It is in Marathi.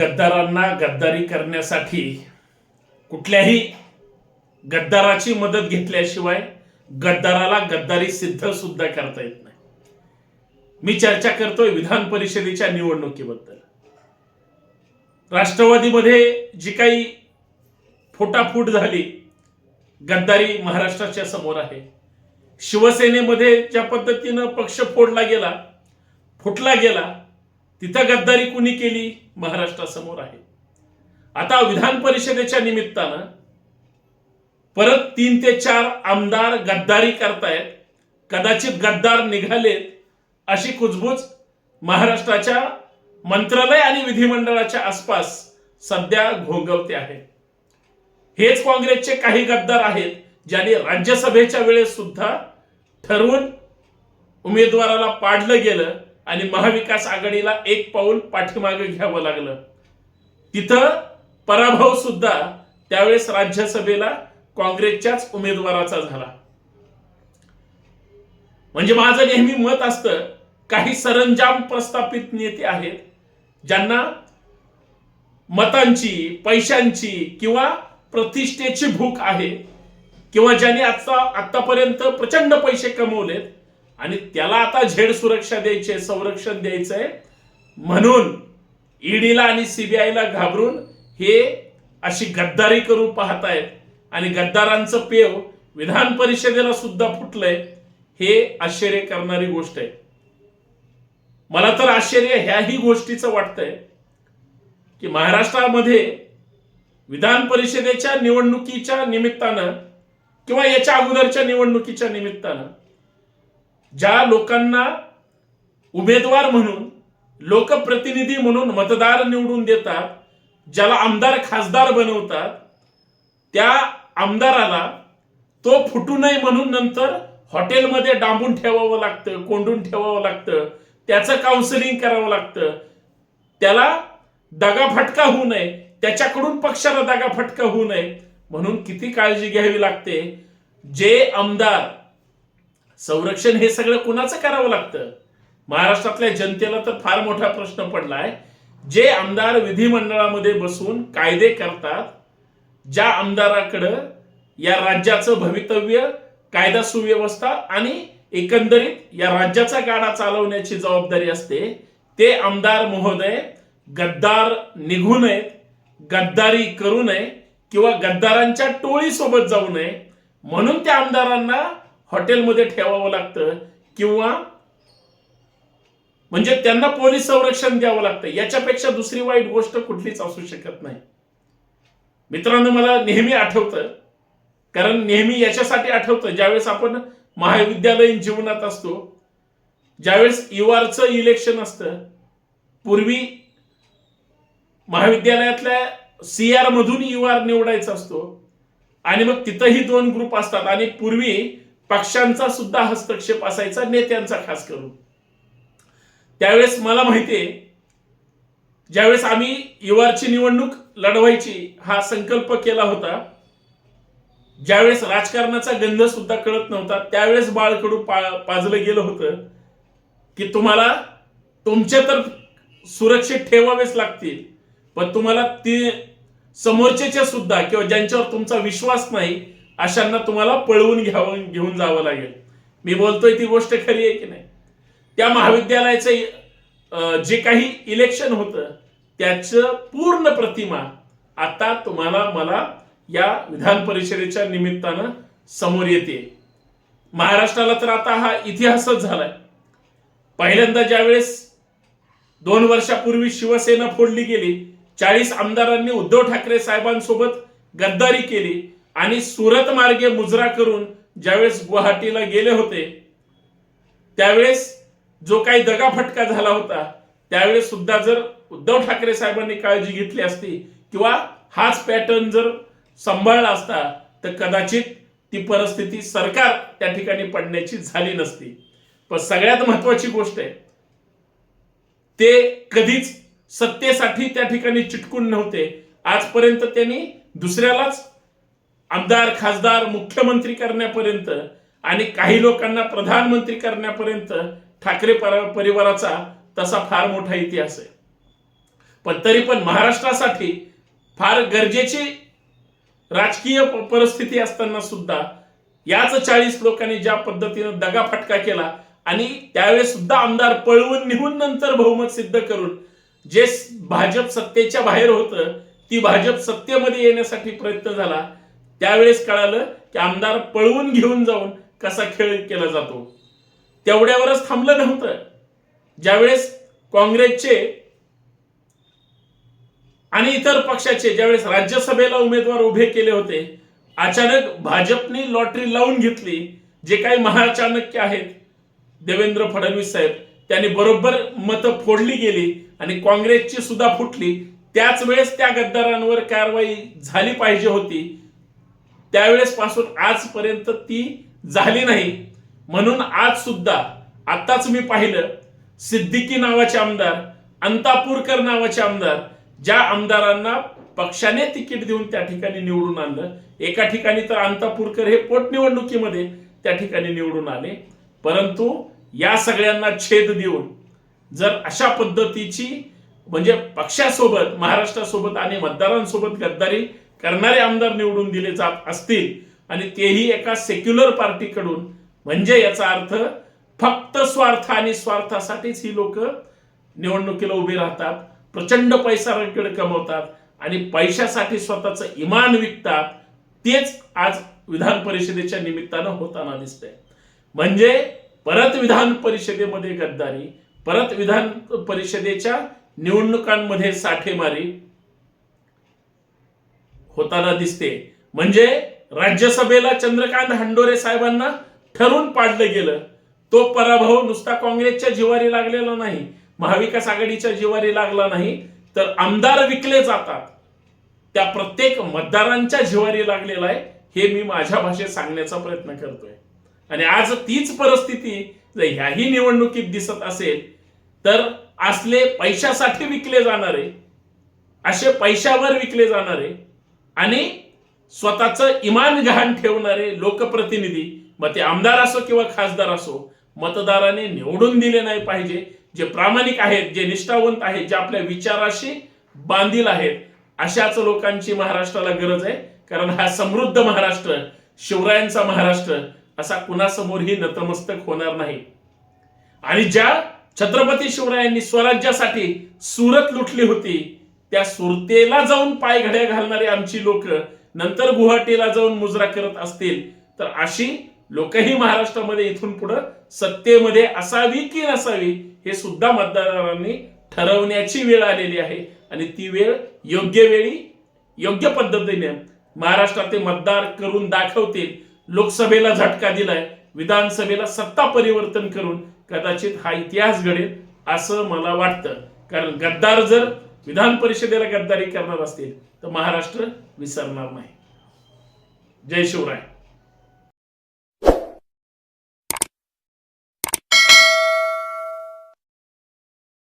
गद्दारांना गद्दारी करण्यासाठी कुठल्याही गद्दाराची मदत घेतल्याशिवाय गद्दाराला गद्दारी सिद्ध सुद्धा करता येत नाही. मी चर्चा करतोय विधान परिषदेच्या निवडणुकीबद्दल. राष्ट्रवादीमध्ये जी काही फुटाफूट झाली गद्दारी महाराष्ट्राच्या समोर आहे. शिवसेनेमध्ये ज्या पद्धतीनं पक्ष फोडला गेला फुटला गेला तिथं गद्दारी कुणी केली? महाराष्ट्रासमोर आहे. आता विधान परिषदेच्या निमित्तानं परत तीन ते चार आमदार गद्दारी करतायत. कदाचित गद्दार निघालेत अशी कुजबूज महाराष्ट्राच्या मंत्रालय आणि विधिमंडळाच्या आसपास सध्या घोंगवते आहे. हेच काँग्रेसचे काही गद्दार आहेत ज्यांनी राज्यसभेच्या वेळेस सुद्धा ठरवून उमेदवाराला पाडलं गेलं. आणि महाविकास आघाडीला एक पाऊल पाठीमागे घ्यावं लागलं. तिथं पराभव सुद्धा त्यावेळेस राज्यसभेला काँग्रेसच्याच उमेदवाराचा झाला. म्हणजे माझं नेहमी मत असतं काही सरंजाम प्रस्थापित नेते आहेत ज्यांना मतांची पैशांची किंवा प्रतिष्ठेची भूक आहे किंवा ज्यांनी आता आतापर्यंत प्रचंड पैसे कमवलेत आणि त्याला आता झेड सुरक्षा द्यायची आहे, संरक्षण द्यायचं आहे. म्हणून ईडीला आणि सीबीआयला घाबरून हे अशी गद्दारी करू पाहतायत. आणि गद्दारांचं पेव विधान परिषदेला सुद्धा फुटलंय. हे आश्चर्य करणारी गोष्ट आहे. मला तर आश्चर्य ह्याही गोष्टीचं वाटतंय की महाराष्ट्रामध्ये विधान परिषदेच्या निवडणुकीच्या निमित्तानं किंवा याच्या अगोदरच्या निवडणुकीच्या निमित्तानं ज्या लोकांना उमेदवार म्हणून लोकप्रतिनिधी म्हणून मतदार निवडून देतात ज्याला आमदार खासदार बनवतात त्या आमदाराला तो फुटू नये म्हणून नंतर हॉटेलमध्ये डांबून ठेवावं लागतं कोंडून ठेवावं लागतं त्याचं काउन्सिलिंग करावं लागतं. त्याला दगाफटका होऊ नये त्याच्याकडून पक्षाला दगाफटका होऊ नये म्हणून किती काळजी घ्यावी लागते? जे आमदार संरक्षण हे सगळं कुणाचं करावं लागतं? महाराष्ट्रातल्या जनतेला तर फार मोठा प्रश्न पडलाय. जे आमदार विधिमंडळामध्ये बसून कायदे करतात ज्या आमदाराकडं या राज्याचं भवितव्य कायदा सुव्यवस्था आणि एकंदरीत या राज्याचा गाडा चालवण्याची जबाबदारी असते ते आमदार महोदय गद्दार निघू नयेत गद्दारी करू नये किंवा गद्दारांच्या टोळीसोबत जाऊ नये. म्हणून त्या आमदारांना हॉटेलमध्ये ठेवावं लागतं किंवा म्हणजे त्यांना पोलीस संरक्षण द्यावं लागतं. याच्यापेक्षा दुसरी वाईट गोष्ट कुठलीच असू शकत नाही. मित्रांनो मला नेहमी आठवतं कारण नेहमी याच्यासाठी आठवतं ज्यावेळेस आपण महाविद्यालयीन जीवनात असतो ज्यावेळेस युआरचं इलेक्शन असतं पूर्वी महाविद्यालयातल्या सी आर मधून युआर निवडायचा असतो आणि मग तिथंही दोन ग्रुप असतात आणि पूर्वी पक्षांचा सुद्धा हस्तक्षेप असायचा नेत्यांचा खास करून. त्यावेळेस मला माहितीये ज्यावेळेस आम्ही युवारची निवडणूक लढवायची हा संकल्प केला होता ज्यावेळेस राजकारणाचा गंध सुद्धा कळत नव्हता त्यावेळेस बाळकडू पा पाजलं गेलं होतं की तुम्हाला तुमचे तर सुरक्षित ठेवावेच लागतील पण तुम्हाला ती समोरचे सुद्धा किंवा ज्यांच्यावर तुमचा विश्वास नाही अशांना तुम्हाला पळवून घ्यावं घेऊन जावं लागेल. मी बोलतोय ती गोष्ट खरी आहे की नाही? त्या महाविद्यालयाचं जे काही इलेक्शन होतं त्याचं पूर्ण प्रतिमा आता तुम्हाला मला या विधान परिषदेच्या निमित्तानं समोर येते. महाराष्ट्राला तर आता हा इतिहासच झालाय. पहिल्यांदा ज्यावेळेस दोन वर्षापूर्वी शिवसेना फोडली गेली चाळीस आमदारांनी उद्धव ठाकरे साहेबांसोबत गद्दारी केली आणि सुरत मार्गे मुजरा करून ज्यावेळेस गुवाहाटीला गेले होते त्यावेळेस जो काही दगाफटका झाला होता त्यावेळेस सुद्धा जर उद्धव ठाकरे साहेबांनी काळजी घेतली असती किंवा हाच पॅटर्न जर सांभाळला असता तर कदाचित ती परिस्थिती सरकार त्या ठिकाणी पडण्याची झाली नसती. पण सगळ्यात महत्वाची गोष्ट आहे ते कधीच सत्तेसाठी त्या ठिकाणी चिटकून नव्हते. आजपर्यंत त्यांनी दुसऱ्यालाच आमदार खासदार मुख्यमंत्री करण्यापर्यंत आणि काही लोकांना प्रधानमंत्री करण्यापर्यंत ठाकरे परिवाराचा तसा फार मोठा इतिहास आहे. पण तरी पण महाराष्ट्रासाठी फार गरजेची राजकीय परिस्थिती असताना सुद्धा याच चाळीस लोकांनी ज्या पद्धतीनं दगाफटका केला आणि त्यावेळेस सुद्धा आमदार पळवून निघून नंतर बहुमत सिद्ध करून जे भाजप सत्तेच्या बाहेर होतं ती भाजप सत्तेमध्ये येण्यासाठी प्रयत्न झाला. त्यावेळेस कळालं की आमदार पळवून घेऊन जाऊन कसा खेळ केला जातो. तेवढ्यावरच थांबलं नव्हतं. ज्यावेळेस काँग्रेसचे आणि इतर पक्षाचे ज्यावेळेस राज्यसभेला उमेदवार उभे केले होते अचानक भाजपने लॉटरी लावून घेतली जे काही महाचाणक्य आहेत देवेंद्र फडणवीस साहेब त्यांनी बरोबर मतं फोडली गेली आणि काँग्रेसची सुद्धा फुटली. त्याच वेळेस त्या गद्दारांवर कारवाई झाली पाहिजे होती. त्यावेळेस पासून आजपर्यंत ती झाली नाही. म्हणून आज सुद्धा आताच मी पाहिलं सिद्दीकी नावाचे आमदार अंतापूरकर नावाचे आमदार ज्या आमदारांना पक्षाने तिकीट देऊन त्या ठिकाणी निवडून आणलं. एका ठिकाणी तर अंतापूरकर हे पोटनिवडणुकीमध्ये त्या ठिकाणी निवडून आले. परंतु या सगळ्यांना छेद देऊन जर अशा पद्धतीची म्हणजे पक्षासोबत महाराष्ट्रासोबत आणि मतदारांसोबत गद्दारी करणारे आमदार निवडून दिले जात असतील आणि तेही एका सेक्युलर पार्टीकडून म्हणजे याचा अर्थ फक्त स्वार्थ आणि स्वार्थासाठीच ही लोक निवडणुकीला उभी राहतात प्रचंड पैसा कमवतात आणि पैशासाठी स्वतःचं इमान विकतात तेच आज विधान परिषदेच्या निमित्तानं होताना दिसतंय. म्हणजे परत विधान परिषदेमध्ये गद्दारी परत विधान परिषदेच्या निवडणुकांमध्ये साठेमारी होताना दिसते. म्हणजे राज्यसभेला चंद्रकांत हंडोरे साहेबांना ठरवून पाडलं गेलं. तो पराभव नुसता काँग्रेसच्या जिवारी लागलेला नाही महाविकास आघाडीच्या जिवारी लागला नाही तर आमदार विकले जातात. त्या प्रत्येक मतदारांच्या जिवारी लागलेला आहे हे मी माझ्या भाषेत सांगण्याचा प्रयत्न करतोय. आणि आज तीच परिस्थिती जर ह्याही निवडणुकीत दिसत असेल तर असले पैशासाठी विकले जाणारे असे पैशावर विकले जाणारे आणि स्वतःचं इमान गहाण ठेवणारे लोकप्रतिनिधी मग ते आमदार असो किंवा खासदार असो मतदाराने निवडून दिले नाही पाहिजे. जे प्रामाणिक आहेत जे निष्ठावंत आहेत जे आपल्या विचाराशी बांधील आहेत अशाच लोकांची महाराष्ट्राला गरज आहे. कारण हा समृद्ध महाराष्ट्र शिवरायांचा महाराष्ट्र असा कुणासमोरही नतमस्तक होणार नाही. आणि ज्या छत्रपती शिवरायांनी स्वराज्यासाठी सुरत लुटली होती त्या सुरतेला जाऊन पायघड्या घालणारी आमची लोक नंतर गुवाहाटीला जाऊन मुजरा करत असतील तर अशी लोकही महाराष्ट्रामध्ये इथून पुढे सत्तेमध्ये असावी की नसावी हे सुद्धा मतदारांनी ठरवण्याची वेळ आलेली आहे. आणि ती वेळ योग्य वेळी योग्य पद्धतीने महाराष्ट्रात ते मतदार करून दाखवतील. लोकसभेला झटका दिलाय विधानसभेला सत्ता परिवर्तन करून कदाचित हा इतिहास घडेल असं मला वाटतं. कारण गद्दार जर विधान परिषदेला गद्दारी करणार असतील तर महाराष्ट्र विसरणार नाही. जय शिवराय.